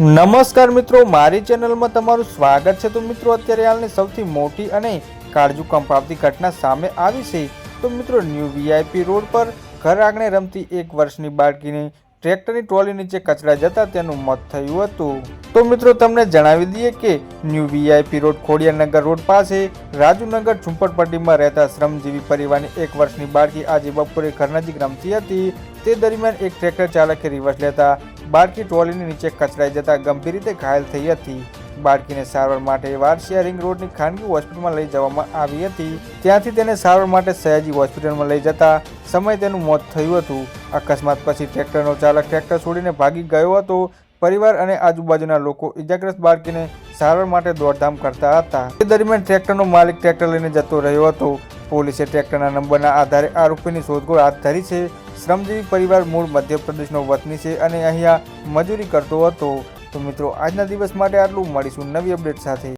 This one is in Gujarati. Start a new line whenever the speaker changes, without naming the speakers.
નમસ્કાર મિત્રો, મારી ચેનલમાં તમારું સ્વાગત છે. તો મિત્રો, અત્યારે હાલની સૌથી મોટી અને કાળજુ કંપાવતી ઘટના સામે આવી છે. તો મિત્રો, ન્યૂ વીઆઈપી રોડ પર ઘર આંગણે રમતી એક વર્ષની બાળકીને ટ્રેક્ટરની ટ્રોલી નીચે કચડા જતા તેનું મોત થયું હતું. તો મિત્રો તમને જણાવી દઈએ કે new VIP road Khodiyanagar road પાસે રાજુનગર ઝુંપડપટ્ટીમાં રહેતા શ્રમજીવી પરિવારની એક વર્ષની બાળકી આજે બપોરે ઘર નજીક રમતી હતી. તે દરમિયાન એક ટ્રેક્ટર ચાલકે રિવર્સ લેતા બાળકી ટ્રોલીની નીચે કચડાઈ જતા ગંભીર રીતે ઘાયલ થઈ હતી. બાળકીને સારવાર માટે વારસિયા રિંગ રોડની ખાનગી હોસ્પિટલમાં લઈ જવામાં આવી હતી. ત્યાંથી તેને સારવાર માટે સયાજી હોસ્પિટલમાં લઈ જતા સમય તેનું મોત થયું હતું. અકસ્માત પછી ટ્રેક્ટરનો ચાલક ટ્રેક્ટર છોડીને ભાગી ગયો હતો. પરિવાર અને આજુબાજુના લોકો ઇજાગ્રસ્ત બાળકીને સારવાર માટે દોડધામ કરતા હતા. તે દરમિયાન ટ્રેક્ટરનો માલિક ટ્રેક્ટર લઈને જતો રહ્યો હતો. પોલીસે ટ્રેક્ટરના નંબરના આધારે આરોપીની શોધખોળ હાથ ધરી છે. શ્રમજીવી પરિવાર મૂળ મધ્યપ્રદેશનો વતની છે અને અહીંયા મજૂરી કરતો હતો. તો મિત્રો, આજના દિવસ માટે આટલું. મળીશું નવી અપડેટ સાથે.